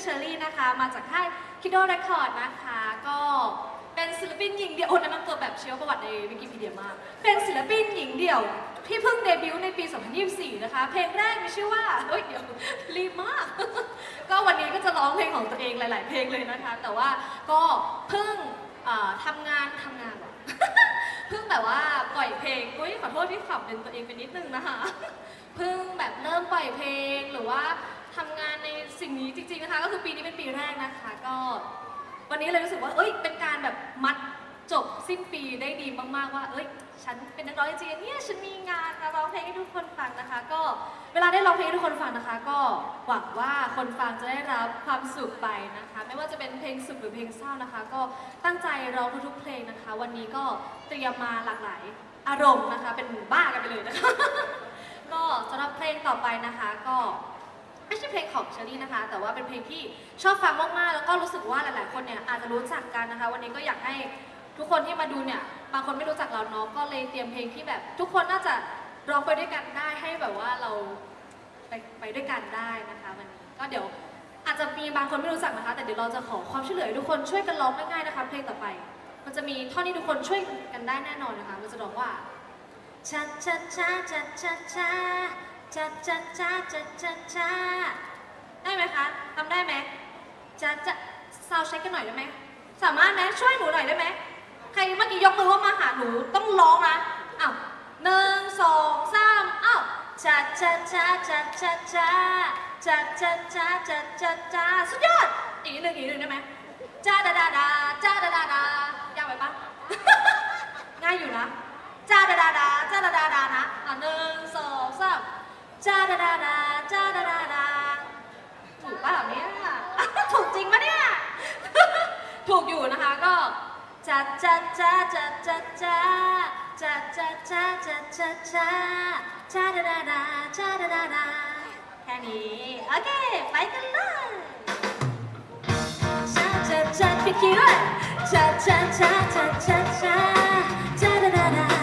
อเชอรี่นะคะ มาจากค่ายคิโดเรคคอร์ดนะคะ ก็เป็นศิลปินหญิงเดี่ยวโอ้แนะนำตัวแบบเชียวประวัติในวิกิพีเดียมาก เป็นศิลปินหญิงเดี่ยวที่เพิ่งเดบิวต์ในปี 2024 นะคะ เพลงแรกมีชื่อว่าเฮ้ยเดี๋ยวรีบมาก ก็วันนี้ก็จะร้องเพลงของตัวเองหลาย ๆ เพลงเลยนะคะ แต่ว่าก็เพิ่งทำงานทำงานเหรอเพิ่งแบบว่าปล่อยเพลงอุ้ยขอโทษที่ขับเป็นตัวเองไปนิดนึงนะคะ เพิ่งแบบเริ่มปล่อยเพลงหรือว่า ทำงานในสิ่งนี้จริงๆนะคะ ก็คือปีนี้เป็นปีแรกนะคะ ก็วันนี้เลยรู้สึกว่า เอ้ย เป็นการแบบมัดจบสิ้นปีได้ดีมากๆว่า เอ้ย ฉันเป็นนักร้องจริงๆเนี่ยฉันมีงานมาร้องเพลงให้ทุกคนฟังนะคะ ก็เวลาได้ร้องเพลงให้ทุกคนฟังนะคะ ก็หวังว่าคนฟังจะได้รับความสุขไปนะคะ ไม่ว่าจะเป็นเพลงสุขหรือเพลงเศร้านะคะ ก็ตั้งใจร้องทุกๆเพลงนะคะ วันนี้ก็เตรียมมาหลากหลายอารมณ์นะคะ เป็นหมู่บ้ากันไปเลยนะคะ ก็สำหรับเพลงต่อไปนะคะก็ ไม่ใช่เพลงของเชอรี่นะคะ แต่ว่าเป็นเพลงที่ชอบฟังมากๆ แล้วก็รู้สึกว่าหลายๆ คนเนี่ยอาจจะรู้จักกันนะคะ วันนี้ก็อยากให้ทุกคนที่มาดูเนี่ย บางคนไม่รู้จักเราเนาะ ก็เลยเตรียมเพลงที่แบบ ทุกคนน่าจะร้องไปด้วยกันได้ให้แบบว่าเราไปไปด้วยกันได้นะคะวันนี้ก็เดี๋ยวอาจจะมีบางคนไม่รู้จักนะคะ แต่เดี๋ยวเราจะขอความช่วยเหลือให้ทุกคนช่วยกันร้องง่ายๆนะคะ เพลงต่อไป มันจะมีท่อนที่ทุกคนช่วยกันได้แน่นอนนะคะ มันจะร้องว่า cha cha cha cha cha cha cha cha cha cha cha cha ได้ไหมคะทำได้ไหมจะจะซาวเช็คกันหน่อยได้ไหม สามารถไหมช่วยหนูหน่อยได้ไหม ใครเมื่อกี้ยกมือว่ามาหาหนูต้องร้องนะอ้าวหนึ่งสองสามอ้าว cha cha cha cha cha cha cha cha cha cha cha cha สุดยอด อีกนิดหนึ่งอีกนิดหนึ่งได้ไหมจ้าดาดาดาจ้าดาดาดายากไปปะง่ายอยู่นะจ้าดาดาดาจ้าดาดาดานะอะหนึ่งสองสาม จ้าดาดาดาจ้าดาดาดาถูกป่ะแบบนี้ยถูกจริงปะเนี่ย ถูกอยู่นะคะก็จ้าจ้าจ้าจ้าจ้าจ้าจ้าจ้าจ้าจ้าจ้าจ้าจ้าดาดาดาจ้าดาดาดาแค่นี้ โอเค ไปกันเลย cha cha cha พี่คิดด้วย cha cha cha cha cha cha cha da da da cha da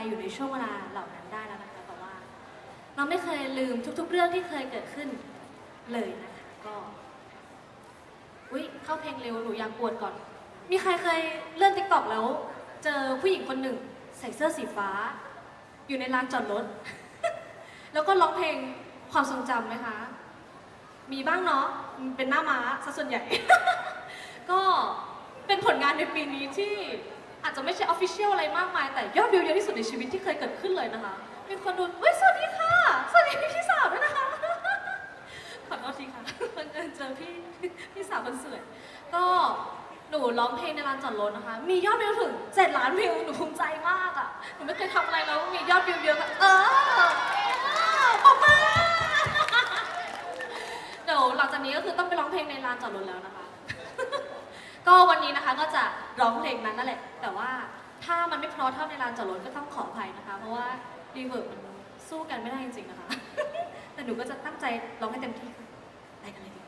อนกลับไปอยู่ในช่วงเวลาเหล่านั้นได้แล้วนะคะแต่ว่า เราไม่เคยลืมทุก ๆ เรื่องที่เคยเกิดขึ้นเลยนะคะก็อุ้ยเข้าเพลงเร็วหนูอยากปวดก่อน มีใครเคยเลื่อนติ๊กต็อกแล้ว เจอผู้หญิงคนหนึ่ง ใส่เสื้อสีฟ้า อยู่ในลานจอดรถ แล้วก็ร้องเพลงความทรงจำไหมคะ มีบ้างเนาะเป็นหน้าม้าซะส่วนใหญ่ ก็เป็นผลงานในปีนี้ที่ อาจจะไม่ใช่ออฟฟิเชียลอะไรมากมาย แต่ยอดวิวเยอะที่สุดในชีวิตที่เคยเกิดขึ้นเลยนะคะ มีคนดูเฮ้ยสวัสดีค่ะ สวัสดีพี่สาวด้วยนะคะ ขอโทษทีค่ะบังเอิญเจอพี่พี่สาวคนสวย ก็หนูร้องเพลงในลานจอดรถนะคะ มียอดวิวถึง7ล้านวิว หนูภูมิใจมากอะ หนูไม่เคยทำอะไรแล้วมียอดวิวเยอะเออปรบมือเดี๋ยวหลังจากนี้ก็คือต้องไปร้องเพลงในลานจอดรถแล้วนะคะ ก็วันนี้นะคะก็จะ ร้องเพลงนั้นนั่นแหละ แต่ว่าถ้ามันไม่เพราะเท่าในลานจอดรถก็ต้องขออภัยนะคะ เพราะว่ารีเวิร์บมันสู้กันไม่ได้จริงๆนะคะ แต่หนูก็จะตั้งใจร้องให้เต็มที่ค่ะไปกันเลยดี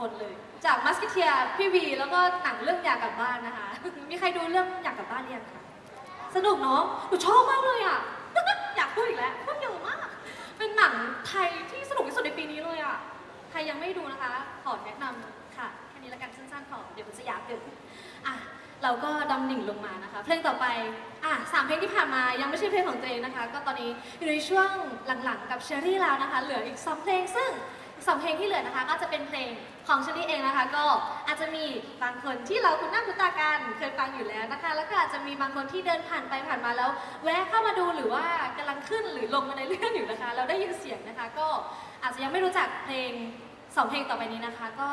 คนเลย จากมัสกิเทียพี่วีแล้วก็หนังเรื่องอยากกลับบ้านนะคะ มีใครดูเรื่องอยากกลับบ้านหรือยังคะสนุกเนาะหนูชอบมากเลยอะ อยากพูดอีกแล้วพูดเยอะมาก เป็นหนังไทยที่สนุกที่สุดในปีนี้เลยอะใครยังไม่ดูนะคะ ขอแนะนำค่ะแค่นี้ละกันสั้นๆขอเดี๋ยวมันจะยาวเกินอะเราก็ดำหนิ่งลงมานะคะ เพลงต่อไปอะสามเพลงที่ผ่านมายังไม่ใช่เพลงของตัวเองนะคะ ก็ตอนนี้อยู่ในช่วงหลังๆ กับเชอรี่แล้วนะคะ เหลืออีกสองเพลงซึ่งสองเพลงที่เหลือนะคะ ก็จะเป็นเพลง ของเชอรี่เองนะคะ ก็อาจจะมีบางคนที่เราคุ้นหน้าคุ้นตากันเคยฟังอยู่แล้วนะคะ แล้วก็อาจจะมีบางคนที่เดินผ่านไปผ่านมาแล้ว แวะเข้ามาดูหรือว่ากำลังขึ้นหรือลงมาในเรื่องอยู่นะคะ เราได้ยินเสียงนะคะ ก็อาจจะยังไม่รู้จักเพลงสองเพลงต่อไปนี้นะคะ ก็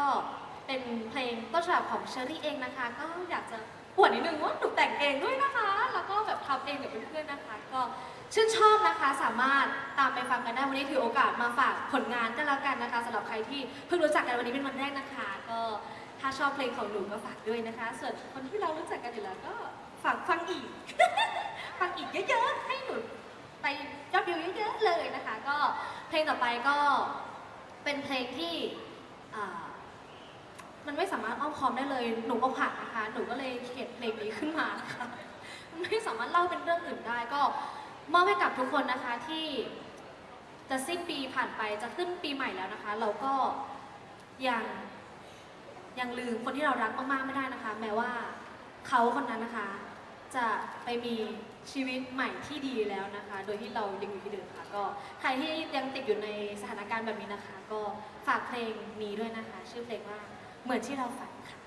เป็นเพลงต้นฉบับของเชอรี่เองนะคะ ก็อยากจะ ปวดนิดนึงว่าหนูแต่งเองด้วยนะคะ แล้วก็แบบทำเองกับเพื่อนๆนะคะ ก็ชื่นชอบนะคะสามารถตามไปฟังกันได้วันนี้ถือโอกาสมาฝากผลงานกันแล้วกันนะคะสำหรับใครที่เพิ่งรู้จักกันวันนี้เป็นวันแรกนะคะ ก็ถ้าชอบเพลงของหนูก็ฝากด้วยนะคะ ส่วนคนที่เรารู้จักกันอยู่แล้วก็ฝากฟังอีก ฟังอีกเยอะๆให้หนูไปยอดวิวเยอะๆเลยนะคะ ก็เพลงต่อไปก็เป็นเพลงที่อ่า มันไม่สามารถอ้อมค้อมได้เลยหนูอกหักนะคะหนูก็เลยเขียนเพลงนี้ขึ้นมานะคะมันไม่สามารถเล่าเป็นเรื่องอื่นได้ก็มอบให้กับทุกคนนะคะที่จะสิ้นปีผ่านไปจะขึ้นปีใหม่แล้วนะคะ เราก็ยังยังลืมคนที่เรารักมากๆไม่ได้นะคะ แม้ว่าเขาคนนั้นนะคะ จะไปมีชีวิตใหม่ที่ดีแล้วนะคะ โดยที่เรายังอยู่ที่เดิมค่ะ ก็ใครที่ยังติดอยู่ในสถานการณ์แบบนี้นะคะ ก็ฝากเพลงนี้ด้วยนะคะ ชื่อเพลงว่า เหมือนที่เราฝันค่ะ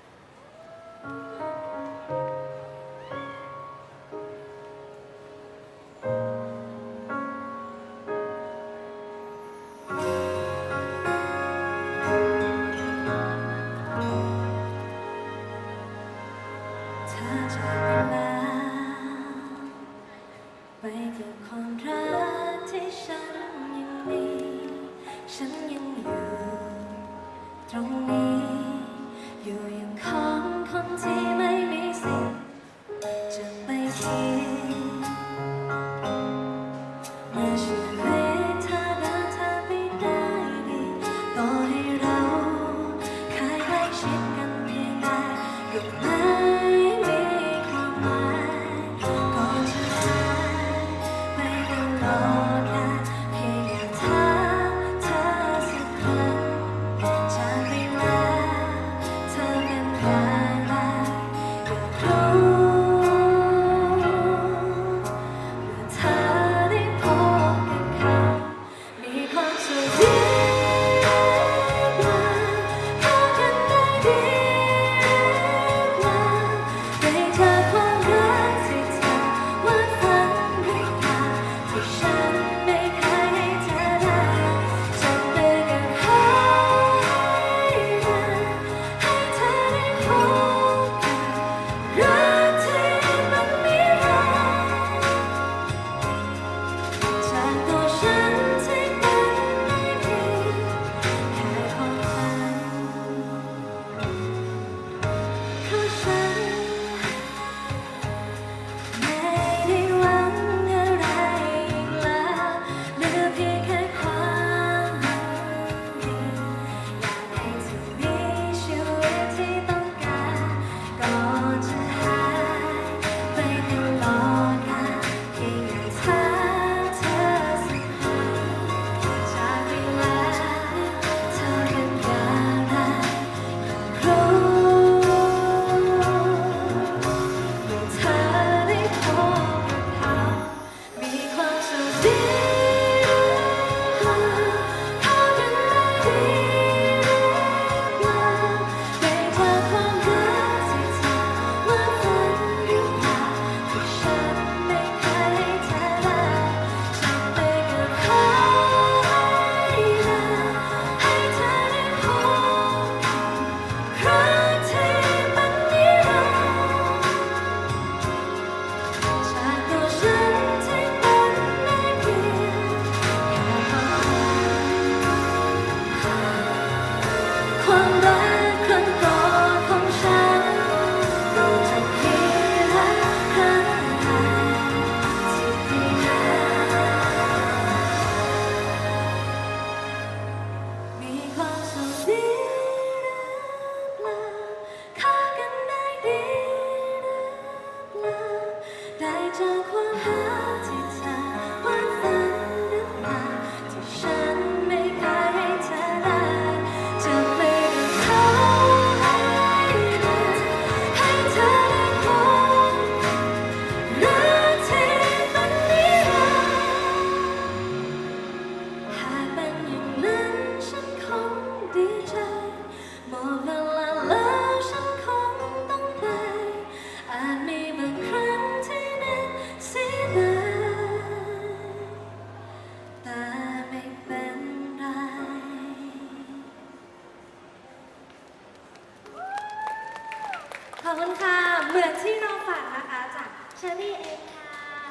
เชอรี่เองค่ะ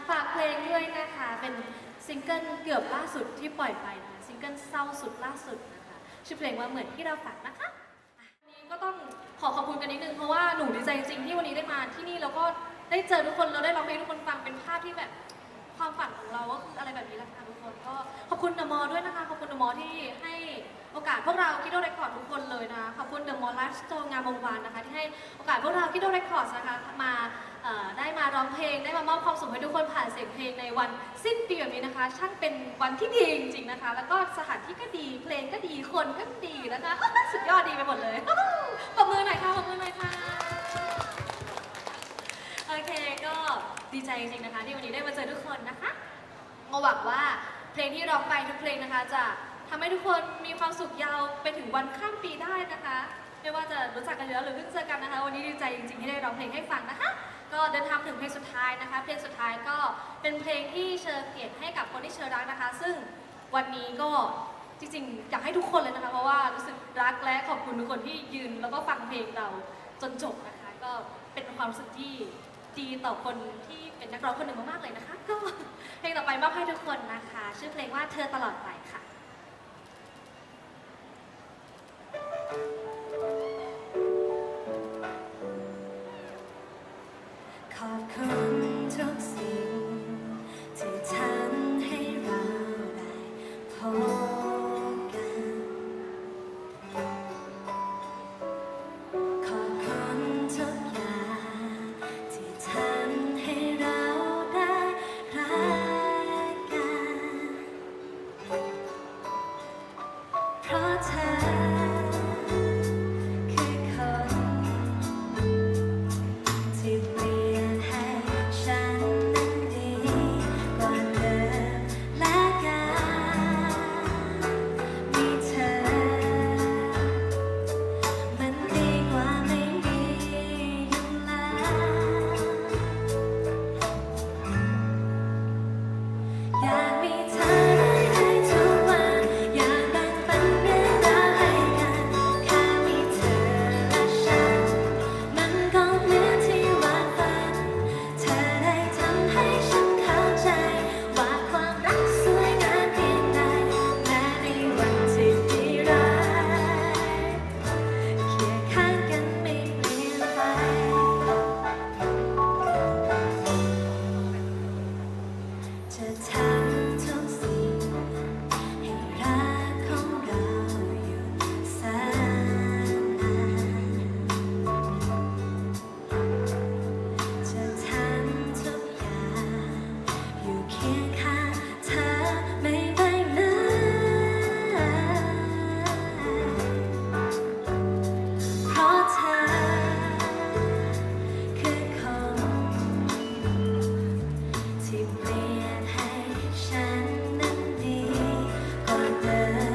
ฝากเพลงด้วยนะคะ เป็นซิงเกิลเกือบล่าสุดที่ปล่อยไปนะคะซิงเกิลเศร้าสุดล่าสุดนะคะชื่อเพลงว่าเหมือนที่เราฝันนะคะวันนี้ก็ต้องขอขอบคุณกันนิดนึงเพราะว่าหนูดีใจจริงๆที่วันนี้ได้มาที่นี่แล้วก็ได้เจอทุกคนเราได้ร้องเพลงทุกคนฟังเป็นภาพที่แบบความฝันของเราก็คืออะไรแบบนี้แหละค่ะทุกคนก็ขอบคุณเดอะมอลด้วยนะคะขอบคุณเดอะมอลที่ให้ โอกาสพวกเราคิดว่าเรคคอร์ดทุกคนเลยนะคะขอบคุณเดอะมอลไลฟ์สโตร์งานวงวานนะคะที่ให้โอกาสพวกเราคิดว่าเรคคอร์ดนะคะมาเอ่อได้มาร้องเพลงได้มามอบความสุขให้ทุกคนผ่านเสียงเพลงในวันสิ้นปีแบบนี้นะคะช่างเป็นวันที่ดีจริงๆนะคะ แล้วก็สถานที่ก็ดีเพลงก็ดีคนก็ดีนะคะ สุดยอดดีไปหมดเลยปรบมือหน่อยค่ะปรบมือหน่อยค่ะโอเคก็ดีใจจริงๆนะคะ ที่วันนี้ได้มาเจอทุกคนนะคะก็หวังว่าเพลงที่ร้องไปทุกเพลงนะคะจะ ทำให้ทุกคนมีความสุขยาวไปถึงวันข้ามปีได้นะคะ ไม่ว่าจะรู้จักกันอยู่แล้วหรือเพิ่งเจอกันนะคะ วันนี้ดีใจจริงๆที่ได้ร้องเพลงให้ฟังนะคะ ก็เดินทางถึงเพลงสุดท้ายนะคะ เพลงสุดท้ายก็เป็นเพลงที่เชอร์เขียนให้กับคนที่เชอร์รักนะคะ ซึ่งวันนี้ก็จริงๆอยากให้ทุกคนเลยนะคะ เพราะว่ารู้สึกรักและขอบคุณทุกคนที่ยืนแล้วก็ฟังเพลงเราจนจบนะคะ ก็เป็นความรู้สึกที่ดีต่อคนที่เป็นนักร้องคนหนึ่งมากๆเลยนะคะ ก็เพลงต่อไปมอบให้ทุกคนนะคะ ชื่อเพลงว่าเธอตลอดไปค่ะ time.